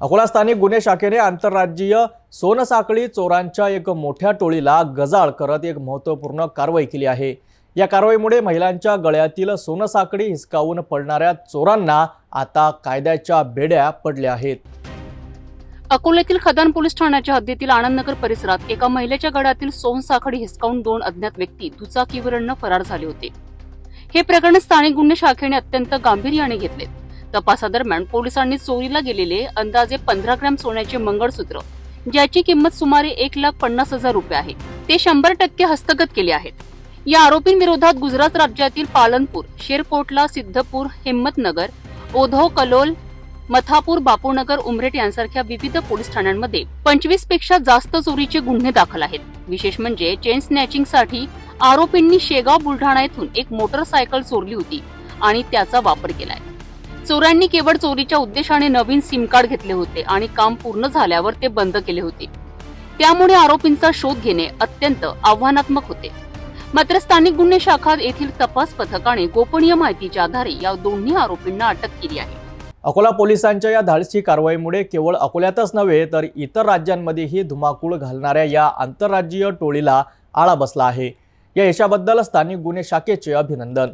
अकोला स्थानिक गुन्हे शाखेने आंतरराज्यीय सोनसाखळी चोरांच्या एक मोठ्या टोळीला गजाळ करत एक महत्त्वपूर्ण कारवाई केली आहे. या कारवाईमुळे महिलांच्या गळ्यातील सोनसाखळी हिसकावून पडणाऱ्या चोरांना आता कायद्याच्या बेड्या पडल्या आहेत. अकोल्यातील खदान पोलीस ठाण्याच्या हद्दीतील आनंदनगर परिसरात एका महिलेच्या गळ्यातील सोनसाखळी हिसकावून दोन अज्ञात व्यक्ती दुचाकीवरनं फरार झाले होते. हे प्रकरण स्थानिक गुन्हे शाखेने अत्यंत गांभीर्याने घेतले. तपासादरम्यान पोलिसांनी चोरीला गेलेले अंदाजे पंधरा ग्रॅम सोन्याचे मंगळसूत्र ज्याची किंमत सुमारे एक लाख पन्नास हजार रुपये आहे ते शंभर टक्के हस्तगत केले आहेत. या आरोपींविरोधात गुजरात राज्यातील पालनपूर शेरकोटला सिद्धपूर हिम्मतनगर ओधव कलोल मथापूर बापूनगर उमरेट यांसारख्या विविध पोलीस ठाण्यांमध्ये पंचवीसपेक्षा जास्त चोरीचे गुन्हे दाखल आहेत. विशेष म्हणजे चेन स्नॅचिंगसाठी आरोपींनी शेगाव बुलढाणा येथून एक मोटरसायकल चोरली होती आणि त्याचा वापर केलाय. चोरांनी केवळ चोरीच्या उद्देशाने नवीन सिम कार्ड घेतले होते आणि काम पूर्ण झाल्यावर ते बंद केले होते. त्यामुळे आरोपींचा शोध घेणे अत्यंत आव्हानात्मक होते. मात्र स्थानिक गुन्हे शाखा येथील तपास पथकाने गोपनीय माहितीच्या आधारे या दोन्ही आरोपींना अटक केली आहे. अकोला पोलिसांच्या या धाडसी कारवाईमुळे केवळ अकोल्यातच नव्हे तर इतर राज्यांमध्येही धुमाकूळ घालणाऱ्या या आंतरराज्यीय टोळीला आळा बसला आहे. या यशाबद्दल स्थानिक गुन्हे शाखेचे अभिनंदन.